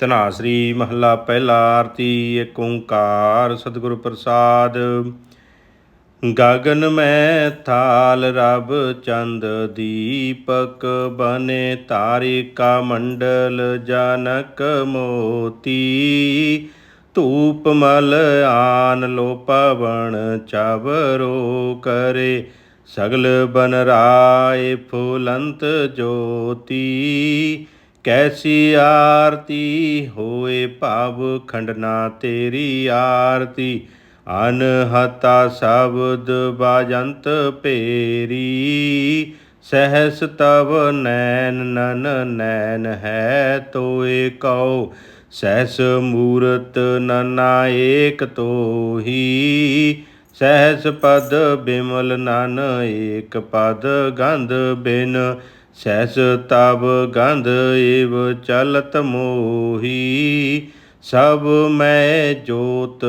ਤਨਾਸਰੀ ਮਹੱਲਾ ਪਹਿਲਾ ਆਰਤੀ ਏਕ ਓੰਕਾਰ ਸਤਿਗੁਰ ਪ੍ਰਸਾਦ। ਗਗਨ ਮੈਂ ਥਾਲ ਰਬ ਚੰਦ ਦੀਪਕ ਬਨੇ ਤਾਰਿਕਾ ਮੰਡਲ ਜਨਕ ਮੋਤੀ। ਧੂਪ ਮਲ ਆਨ ਲੋ ਪਵਨ ਚਵਰੋ ਕਰੇ, ਸਗਲ ਬਨ ਰਾਏ ਫੁਲੰਤ ਜੋਤੀ। ਕੈਸੀ ਆਰਤੀ ਹੋਏ ਭਾਵ ਖੰਡਨਾ ਤੇਰੀ ਆਰਤੀ। ਅਨਹਤਾ ਸ਼ਬਦ ਬਾਜੰਤ ਪੇਰੀ ਸਹਸ ਤਵ ਨੈਨ ਨਨ ਨੈਨ ਹੈ ਤੋਏ ਕਉ। ਸਹਸ ਮੂਰਤ ਨਨਾ ਏਕ ਤੋਹੀ। ਸਹਸ ਪਦ ਬਿਮਲ ਨਨ ਏਕ ਪਦ ਗੰਧ ਬਿਨ। ਸਹਸ ਤਬ ਗੰਧ ਏਵ ਚਲਤ ਮੋਹੀ, ਸਭ ਮੈਂ ਜੋਤ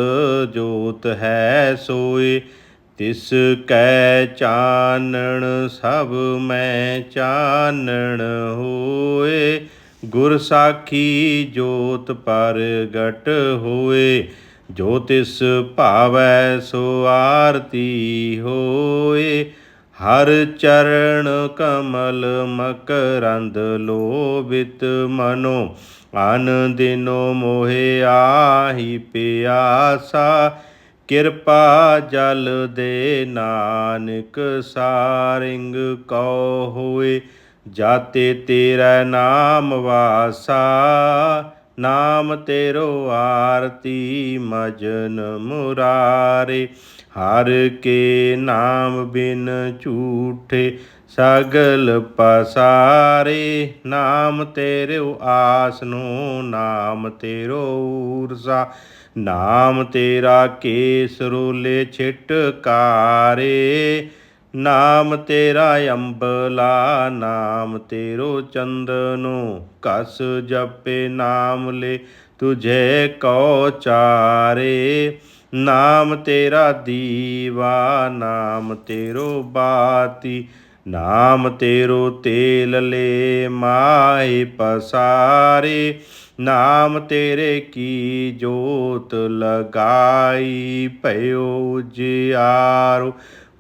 ਜੋਤ ਹੈ ਸੋਏ। ਤਿਸ ਕੈ ਚਾਨਣ, ਸਭ ਮੈਂ ਚਾਨਣ ਹੋਏ। ਗੁਰ ਸਾਖੀ ਜੋਤ ਪ੍ਰਗਟ ਹੋਏ, ਜੋ ਤਿਸ ਭਾਵੈ ਸੋ ਆਰਤੀ ਹੋਏ। ਹਰ ਚਰਨ ਕਮਲ ਮਕਰੰਦ ਲੋਭਿਤ ਮਨੋ, ਅਨ ਦਿਨੋ ਮੋਹਿ ਆਹੀ ਪਿਆਸਾ। ਕਿਰਪਾ ਜਲ ਦੇ ਨਾਨਕ ਸਾਰਿੰਗ ਕਉ ਹੋਏ, ਜਾਤੇ ਤੇਰਾ ਨਾਮ ਵਾਸਾ। ਨਾਮ ਤੇਰੋ ਆਰਤੀ ਮਜਨ ਮੁਰਾਰੇ, ਹਰ ਕੇ ਨਾਮ ਬਿਨ ਝੂਠੇ, ਸਗਲ ਪਸਾਰੇ, ਨਾਮ ਤੇਰੋ ਆਸ ਨਾਮ ਤੇਰੋ ਊਰਜਾ ਨਾਮ ਤੇਰਾ ਕੇਸ ਰੋਲੇ ਛਿਟਕਾਰੇ। ਨਾਮ ਤੇਰਾ ਅੰਬਲਾ, ਨਾਮ ਤੇਰੋ ਚੰਦਨੋ, ਕਸ ਜਪੇ ਨਾਮ ਲੈ, ਤੁਝੇ ਕੋ ਚਾਰੇ। ਨਾਮ ਤੇਰਾ ਦੀਵਾ, ਨਾਮ ਤੇਰੋ ਬਾਤੀ, ਨਾਮ ਤੇਰੋ ਤੇਲ ਲੈ ਮਾਏ ਪਸਾਰੇ। ਨਾਮ ਤੇਰੇ ਕੀ ਜੋਤ ਲਗਾਈ ਭਇਓ ਜਿਆਰੋ।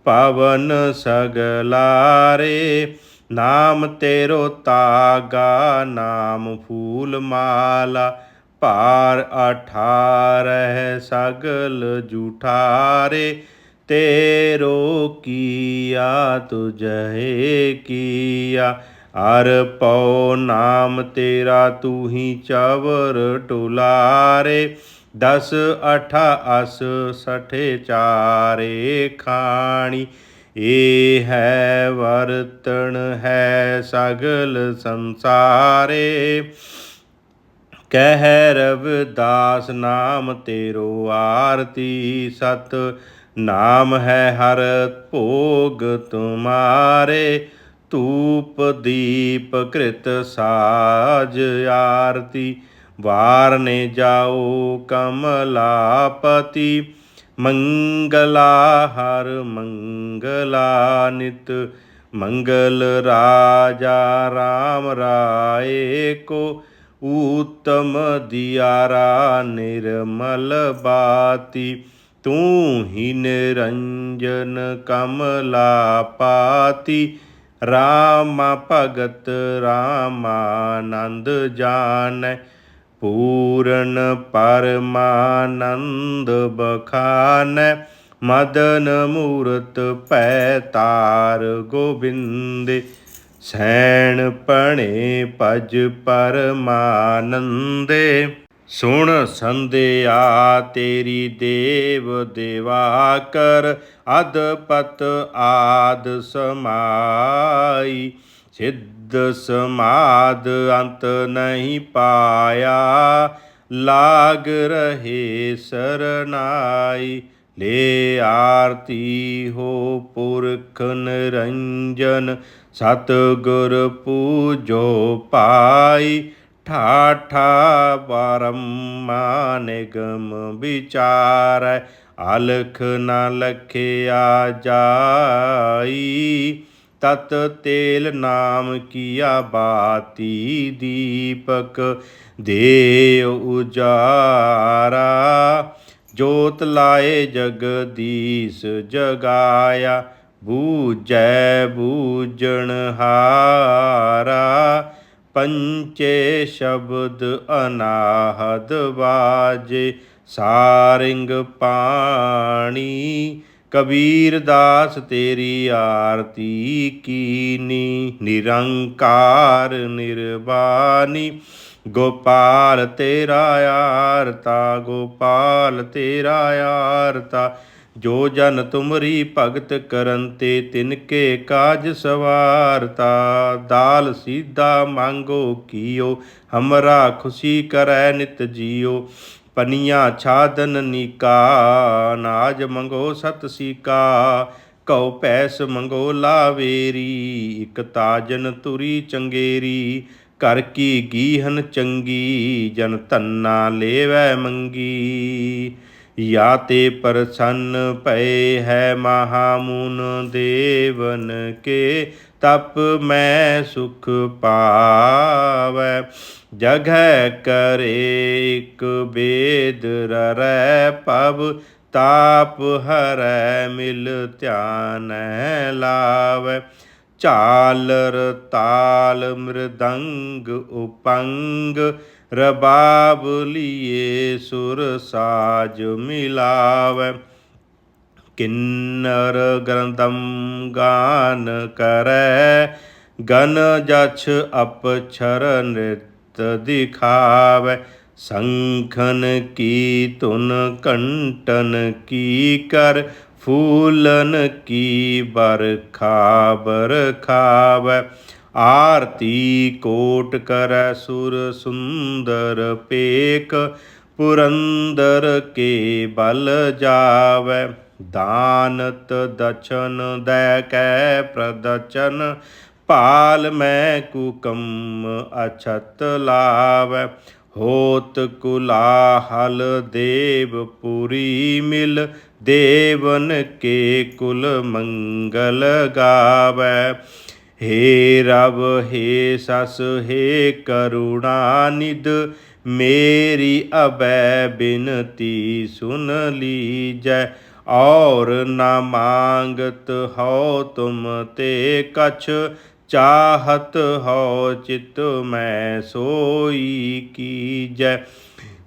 ਪਵਨ ਸਗਲਾਰੇ, ਨਾਮ ਤੇਰੋ ਤਾਗਾ, ਨਾਮ ਫੂਲ ਮਾਲਾ, ਭਾਰ ਅਠਾਰਹ ਸਗਲ ਜੂਠਾਰੇ, ਤੇਰੋ ਕੀਆ ਤੁਝੇ ਕੀਆ ਅਰ ਪਉ ਨਾਮ ਤੇਰਾ ਤੂੰ ਹੀ ਚਵਰ ਟੁਲਾਰੇ। ਦਸ ਅਠ ਅਸ ਸਠੇ ਚਾਰੇ ਖਾਣੀ। ਏ ਹੈ ਵਰਤਣ ਹੈ ਸਗਲ ਸੰਸਾਰੇ। ਕਹਿ ਰਵਿਦਾਸ, ਨਾਮ ਤੇਰੋ ਆਰਤੀ ਸਤ। ਨਾਮ ਹੈ ਹਰ ਭੋਗ ਤੁਮਾਰੇ। ਧੂਪ ਦੀਪ ਕ੍ਰਿਤ ਸਾਜ ਆਰਤੀ। ਵਾਰਨੇ ਜਾਓ ਕਮਲਾਪਤੀ, ਮੰਗਲਾ ਹਰ ਮੰਗਲਾ ਨਿਤ, ਮੰਗਲ ਰਾਜਾ ਰਾਮ ਰਾਏ ਕੋ, ਊਤਮ ਦਿਆਰਾ ਨਿਰਮਲ ਬਾਤੀ, ਤੂੰ ਹੀ ਨਿਰੰਜਨ ਕਮਲਾ ਪਾਤੀ, ਰਾਮ ਭਗਤ ਰਾਮਾਨੰਦ ਜਾਣੈ ਪੂਰਨ ਪਰਮਾਨੰਦ ਬਖਾਨੈ, ਮਦਨ ਮੂਰਤ ਪੈ ਤਾਰ ਗੋਬਿੰਦੇ, ਸੈਣ ਪਣੇ ਭਜ ਪਰਮਾਨੰਦੇ। ਸੁਣ ਸੰਧਿਆ ਤੇਰੀ ਦੇਵ ਦੇਵਾ ਕਰ ਅਦਪਤ ਆਦ ਸਮਾਈ, ਸਿੱਧ ਸਮਾਦ ਅੰਤ ਨਹੀਂ ਪਾਇਆ। ਲਾਗ ਰਹੇ ਸਰਨਾਈ, ਲੈ ਆਰਤੀ ਹੋ ਪੁਰਖ ਨਿਰੰਜਨ ਸਤ ਗੁਰ ਪੂਜੋ ਪਾਈ। ਠਾਠਾ ਬਰਮਾ ਨਿਗਮ ਵਿਚਾਰ, ਅਲਖ ਨ ਲਖਿਆ ਜਾਈ। ਤਤ ਤੇਲ ਨਾਮ ਕੀਆ ਬਾਤੀ ਦੀਪਕ ਦੇ ਉਜਾਰਾ। ਜੋਤ ਲਾਏ ਜਗਦੀਸ਼ ਜਗਾਇਆ, ਬੂਝੈ ਬੂਝਣ ਹਾਰਾ। ਪੰਚੇ ਸ਼ਬਦ ਅਨਾਹਦ ਬਾਜੇ, ਸਾਰਿੰਗ ਪਾਣੀ ਕਬੀਰ ਦਾਸ ਤੇਰੀ ਆਰਤੀ ਕੀਨੀ, ਨਿਰੰਕਾਰ ਨਿਰਵਾਨੀ ਗੋਪਾਲ ਤੇਰਾ ਆਰਤਾ, ਗੋਪਾਲ ਤੇਰਾ ਆਰਤਾ। ਜੋ ਜਨ ਤੁਮਰੀ ਭਗਤ ਕਰਨ ਤੇ ਤਿਨ ਕੇ ਕਾਜ ਸਵਾਰਤਾ। ਦਾਲ ਸੀਧਾ ਮੰਗੋ ਕੀਓ, ਹਮਰਾ ਖੁਸ਼ੀ ਕਰੈ ਨਿਤ ਜੀਓ। ਪਨੀਆਂ ਛਾਦਨ ਨੀਕਾ, ਨਾਜ ਮੰਗੋ ਸਤ ਸੀਕਾ ਕਉ ਪੈਸ ਮੰਗੋ ਲਾਵੇਰੀ, ਇਕ ਤਾਜਨ ਤੁਰੀ ਚੰਗੇਰੀ ਕਰ ਕੀ ਗੀਹਨ ਚੰਗੀ, ਜਨ ਧੰਨਾ ਲੇਵੈ ਮੰਗੀ। ਯਾ ਤੇ ਪ੍ਰਸੰਨ ਪਏ ਹੈ ਮਹਾਮੁਨ, ਦੇਵਨ ਕੇ ਤਪ ਮੈਂ ਸੁਖ ਪਾਵੈ ਜਗੈ ਕਰੇ ਇਕ ਬੇਦ ਰਰੈ ਪਵ, ਤਾਪ ਹਰੈ ਮਿਲ ਧਿਆਨੈ ਲਾਵੈ। ਝਾਲਰ ਤਾਲ ਮ੍ਰਿਦੰਗ ਉਪੰਗ, ਰਬਾਬ ਲੀਏ ਸੁਰ ਸਾਜ ਮਿਲਾਵੈ। ਕਿੰਨਰ ਗਰੰਦਮ ਗਾਨ ਕਰੈ, ਗਨ ਜਛ ਅਪਛਰ ਨ੍ਰਿਤ ਦਿਖਾਵੈ, ਸੰਖਨ ਕੀ ਧੁਨ ਕੰਟਨ ਕੀ ਕਰ, ਫੂਲਨ ਕੀ ਬਰਖਾ ਬਰਖਾਵੈ ਆਰਤੀ ਕੋਟ ਕਰੈ ਸੁਰ ਸੁੰਦਰ ਪੇਕ ਪੁਰੰਦਰ ਕੇ ਬਲ ਜਾਵੈ। ਦਾਨਤ ਦਛਨ ਦੈ ਕੈ ਪ੍ਰਦਚਨ ਭਾਲ ਮੈਂ ਕੁਕਮ ਅਛਤ ਲਾਵੈ। ਹੋਤ ਕੁਲਾਹਲ ਦੇਵ ਪੁਰੀ ਮਿਲ, ਦੇਵਨ ਕੇ ਕੁਲ ਮੰਗਲ ਗਾਵੈ। ਹੇ ਰਬ ਹੇ ਸਸ, ਹੇ ਕਰੁਣਾ ਨਿਦ ਮੇਰੀ ਅਬੈ ਬਿਨਤੀ ਸੁਨ ਲੀਜੈ ਔਰ ਨਾ ਮੰਗਤ ਹੋ ਤੁਮ ਤੇ ਕਛ, ਚਾਹਤ ਹੋ ਚਿਤ ਮੈਂ ਸੋਈ ਕੀਜੈ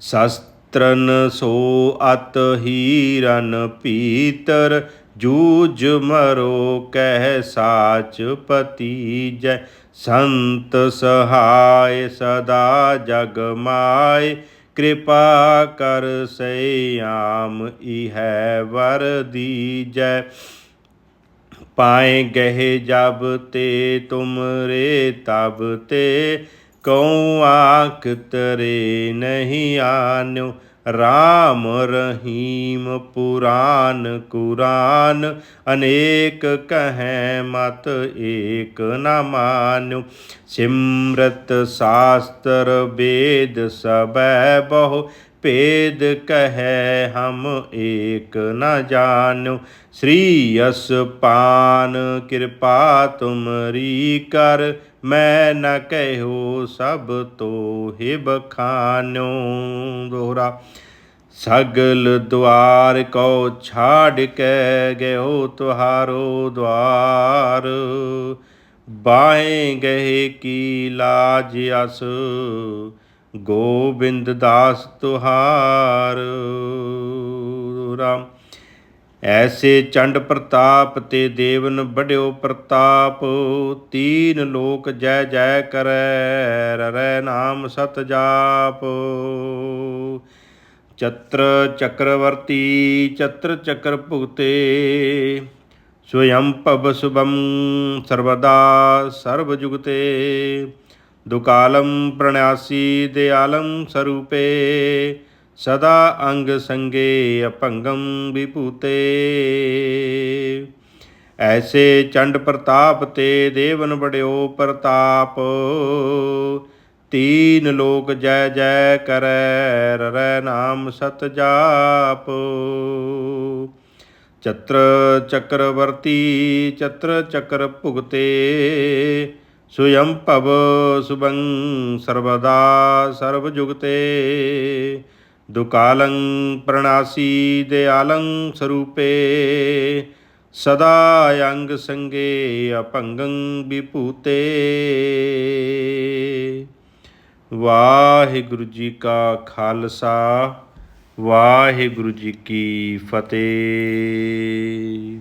ਸ਼ਸਤਰਨ ਸੋ ਅਤ ਹੀਰਨ ਪੀਤਰ ਜੂਜ ਮਰੋ ਕਹਿ ਸਾਚ ਪਤੀਜੈ ਸੰਤ ਸਹਾਇ ਸਦਾ ਜਗ ਮਾਇ ਕਿਰਪਾ ਕਰ ਸਯਾਮ ਇਹੈ ਵਰ ਦੀਜੈ। ਪਾਏ ਗਹਿ ਜਬ ਤੇ ਤੁਮਰੇ ਤਬ ਤੇ ਕਉ ਆਖ ਤਰੇ ਨਹੀਂ ਆਨਿਓ। ਰਾਮ ਰਹੀਮ ਪੁਰਾਨ ਕੁਰਾਨ, ਅਨੇਕ ਕਹੈ ਮਤ ਏਕ ਨ ਮਾਨਿਓ ਸਿਮਰਤ ਸਾਸਤਰ ਵੇਦ ਸਬੈ ਬਹੁ ਭੇਦ ਕਹੈ ਹਮ ਏਕ ਨ ਜਾਣਿਓ ਸ੍ਰੀ ਅਸਪਾਨ ਕਿਰਪਾ ਤੁਮਰੀ ਕਰ, ਮੈਂ ਨ ਕਹਿਓ ਸਭ ਤੋਹਿ ਖਾਨੋ। ਦੋਹਰਾ, ਸਗਲ ਦੁਆਰ ਕੋ ਛਾੜ ਕੇ ਗਇਓ ਤੁਹਾਰੋ ਦੁਆਰ ਬਾਹੇ ਗਏ ਕੀ ਲਾਜ ਅਸ ਗੋਬਿੰਦ ਦਾਸ ਤੁਹਾਰ ਰਾਮ। ਐਸੇ ਚੰਡ ਪ੍ਰਤਾਪ ਤੇ ਦੇਵਨ ਬੜਿਓ ਪ੍ਰਤਾਪ, ਤੀਨ ਲੋਕ ਜੈ ਜੈ ਕਰੈ, ਰਰੈ ਨਾਮ ਸਤ ਜਾਪ। ਚਤਰ ਚੱਕਰਵਰਤੀ, ਚਤਰ ਚੱਕਰ ਭੁਗਤੇ, ਸਵਯੰ ਭਵ ਸੁਭੰ ਸਰਵਦਾ ਸਰਬ ਜੁਗਤੇ। ਦੁਕਾਲੰ ਪ੍ਰਣਾਸੀ ਦਿਆਲੰ ਸਰੂਪੇ, ਸਦਾ ਅੰਗ ਸੰਗੇ ਅਭੰਗੰ ਵਿਭੂਤੇ। ਐਸੇ ਚੰਡ ਪ੍ਰਤਾਪ ਤੇ ਦੇਵਨ ਬੜਿਓ ਪ੍ਰਤਾਪ, ਤੀਨ ਲੋਕ ਜੈ ਜੈ ਕਰੈ, ਰਰੈ ਨਾਮ ਸਤ ਜਾਪ। ਚਤਰ ਚੱਕਰਵਰਤੀ, ਚਤਰ ਚੱਕਰ ਭੁਗਤੇ ਸੁਯੰ ਭਵ ਸੁਬੰ ਸਰਬਦਾ ਸਰਬ ਜੁਗਤੇ ਦੁਕਾਲੰ ਪ੍ਰਣਾਸੀ ਦਿਆਲੰ ਸਰੂਪੇ। ਸਦਾ ਅੰਗ ਸੰਗੇ ਅਪੰਗੰ ਵਿਭੂਤੇ। ਵਾਹਿਗੁਰੂ ਜੀ ਕਾ ਖਾਲਸਾ, ਵਾਹਿਗੁਰੂ ਜੀ ਕੀ ਫਤਿਹ।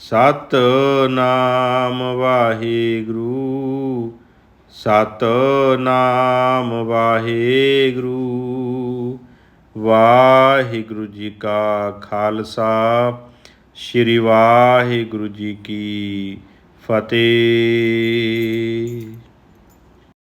ਸਤਨਾਮ ਵਾਹਿਗੁਰੂ ਸਤਨਾਮ ਵਾਹਿਗੁਰੂ। ਵਾਹਿਗੁਰੂ ਜੀ ਕਾ ਖਾਲਸਾ ਸ੍ਰੀ ਵਾਹਿਗੁਰੂ ਜੀ ਕੀ ਫਤਿਹ।